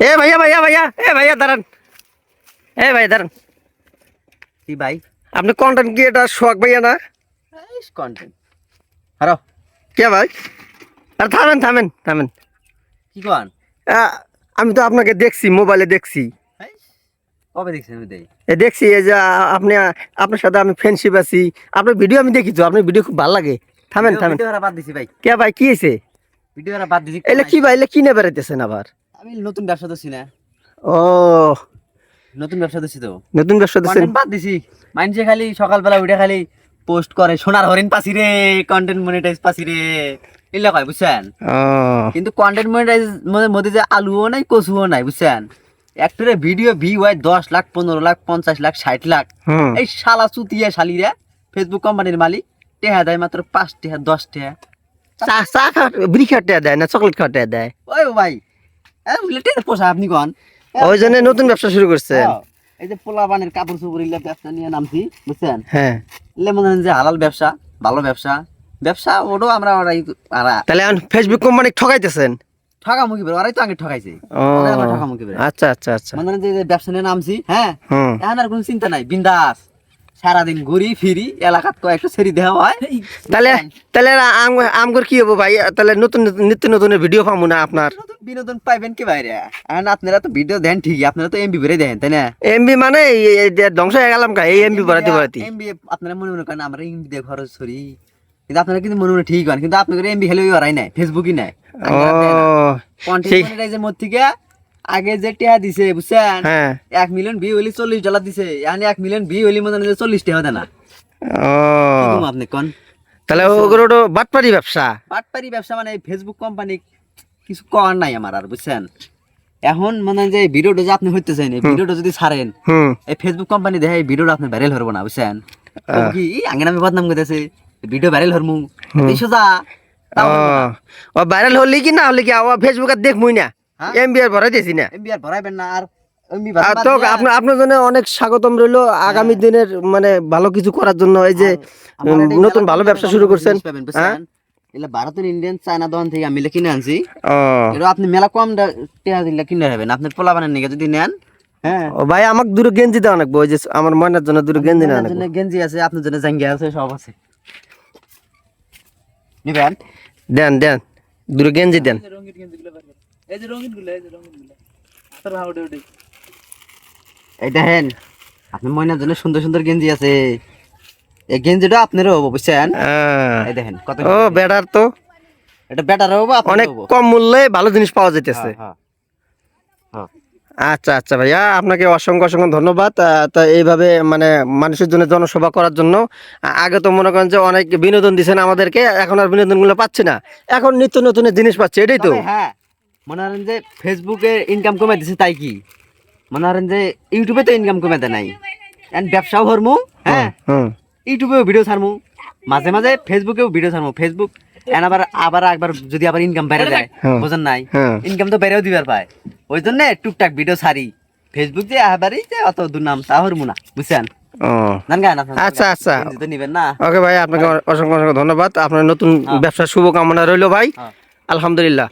এ ভাইয়া ভাইয়া ভাইয়া এ ভাইয়া দাঁড়ান। এ ভাই দাঁড়ান। কি ভাই? আপনি কন্টেন্ট ক্রিয়েটার শখ ভাইয়া না? কন্টেন্ট হারো কে ভাই? আর থামেন থামেন থামেন। কি কন আমি তো আপনাকে দেখছি মোবাইলে দেখছি। কবে দেখছেন এ দেখছি এই যে আপনি আপনার সাথে আমি ফ্রেন্ডশিপ আছি। আপনার ভিডিও আমি দেখি তো আপনার ভিডিও খুব ভালো লাগে। থামেন থামেন। বাদ দিছি ভাই। কে ভাই কি হয়েছে ভিডিও বাদ দিছি। এলে কি ভাই এলে কিনে বেড়াইতেছেন আবার? আমি নতুন ব্যবসা দিছি না। ও। নতুন ব্যবসা দিছি তো। নতুন ব্যবসা কন্টেন্ট বাদ দিছি। মাইনসে খালি সকালবেলা উঠে খালি পোস্ট করে সোনার হরিণ পাসি রে কন্টেন্ট মনিটাইজ পাসি রে। এগুলা কয় বুঝছেন? কিন্তু কন্টেন্ট মনিটাইজ মধ্যে যে আলুও নাই কচুও নাই বুঝছেন? একটারে ভিডিও ভি হয় দশ লাখ পনেরো লাখ পঞ্চাশ লাখ ষাট লাখ। এই শালা চুতিয়া শালিরা ফেসবুক কোম্পানির মালিক টেহা দেয় মাত্র পাঁচ টেহা দশ টেহা। চা চা খা বিড়ি খাটে দেয় না চকলেট খাটে দেয়? ওই ভাই হ্যাঁ পোষা আপনি কন? ওই জন্য নতুন ব্যবসা শুরু করছেন। হ্যাঁ, এই যে পোলা বানের কাপড় চোপড় ইল্লা ব্যবসা নিয়ে নামছি বুঝছেন? হ্যাঁ। মনে হয় যে হালাল ব্যবসা ভালো ব্যবসা। ব্যবসা ওটাও আমরা ওরাই তাহলে ফেসবুক কোম্পানি ঠকাইতেছেন? ঠকামুখি বেরো ওরাই তো আগে ঠকাইছে। ঠকামুখি বেরো। আচ্ছা আচ্ছা আচ্ছা। মনে হয় যে ব্যবসা নিয়ে নামছি হ্যাঁ এখন আর কোনো চিন্তা নাই বিন্দাস। সারাদিন ঘুরি ফিরি এলাকাত কয়েকটা সেরি দেওয়া হয়। তাহলে তাহলে আম আমগর কি হব ভাই? তাহলে নতুন নতুন নিত্য নতুনের ভিডিও পাবো না আপনার? বিনোদন পাইবেন কি বাইরে এখন আপনারা তো ভিডিও দেন ঠিকই আপনারা তো এমবি বেড়ে দেন তাই না? এমবি মানে ধ্বংস হয়ে গেলাম কা এই এমবি বাড়াতে বাড়াতে। এমবি আপনারা মনে মনে করেন আমরা এমবি দিয়ে খরচ করি। কিন্তু আপনারা কিন্তু মনে মনে ঠিক হন কিন্তু আপনাদের এমবি হেলে ওরাই নাই ফেসবুকই নাই। কন্টেন্ট মধ্যে থেকে আগে যে টিয়া দিছে বুঝছেন? হ্যাঁ। এক মিলিয়ন ভিউ হইলে চল্লিশ ডলার দিছে। এখন এক মিলিয়ন ভিউ হইলে মনে চল্লিশ টাকা দেয় না। ও। আপনি কোন? তাহলে ওগুলো তো বাটপারি ব্যবসা। পাটপারি ব্যবসা মানে ফেসবুক কোম্পানি কিছু করার নাই আমার আর বুঝছেন? এখন মানে যে ভিডিওটা যে আপনি হইতেছেন এই ভিডিওটা যদি ছাড়েন এই ফেসবুক কোম্পানি দেখে এই ভিডিওটা আপনি ভাইরাল হরবো না বুঝছেন? কি আগে আমি বদনাম করতেছে ভিডিও ভাইরাল হরমু সোজা ও ভাইরাল হলি কি না হলে কি ফেসবুকে দেখমুই না। হ্যাঁ? এমবি আর ভরাই দিয়েছি না। এমবি আর ভরাইবেন না আর তো আপনার আপনার জন্য অনেক স্বাগতম রইল। আগামী দিনের মানে ভালো কিছু করার জন্য এই যে নতুন ভালো ব্যবসা শুরু করছেন। হ্যাঁ? এগুলা ভারতের ইন্ডিয়ান চায়না দোকান থেকে আমি কিনে আনছি। এটা আপনি মেলা কম টাকা দিলে কিনে আপনার পোলা বানান নিকে যদি নেন। হ্যাঁ। ও ভাই আমাকে দুটো গেঞ্জি দেওয়া লাগবো ওই যে আমার ময়নার জন্য দুটো গেঞ্জি জন্য গেঞ্জি আছে আপনার জন্য জাঙ্গিয়া আছে সব আছে। নিবেন? দেন দেন। দুটো গেঞ্জি দেন। এই দেখেন আপনার ময়নার জন্য সুন্দর সুন্দর গেঞ্জি আছে। এই গেঞ্জিটা আপনারও হব বুঝছেন? এই দেখেন কত ও বেটার তো। এটা বেটার হব অনেক কম মূল্যে ভালো জিনিস পাওয়া যাইতেছে। হ্যাঁ, হ্যাঁ। আচ্ছা আচ্ছা ভাইয়া আপনাকে অসংখ্য অসংখ্য ধন্যবাদ। তা এইভাবে মানে মানুষের জন্য জনসভা করার জন্য। আগে তো মনে করেন যে অনেক বিনোদন দিচ্ছেন আমাদেরকে এখন আর বিনোদনগুলো পাচ্ছি না। এখন নিত্য নতুন জিনিস পাচ্ছে এটাই তো। হ্যাঁ মনে করেন যে ফেসবুকে ইনকাম কমে দিছে তাই কি? মনে করেন যে ইউটিউবে তো ইনকাম কমে দেয় নাই। এন্ড ব্যবসাও হরমু হ্যাঁ? ইউটিউবেও ভিডিও ছাড়মু। মাঝে মাঝে ফেসবুকেও ভিডিও ছাড়মু। ফেসবুক এন আবার আবার একবার যদি আবার ইনকাম বেড়ে যায় হ্যাঁ। বোঝেন নাই? হ্যাঁ। ইনকাম তো বেড়েও দিবার পায়। ওই জন্য টুকটাক ভিডিও ছাড়ি। ফেসবুক যে আবারই যে অত দুর্নাম তা হরমু না। বুঝছেন? আচ্ছা আচ্ছা। গেঞ্জি নিবেন না। ওকে ভাই আপনাকে অসংখ্য অসংখ্য ধন্যবাদ। আপনার নতুন ব্যবসার শুভকামনা রইল ভাই। হ্যাঁ। আলহামদুলিল্লাহ।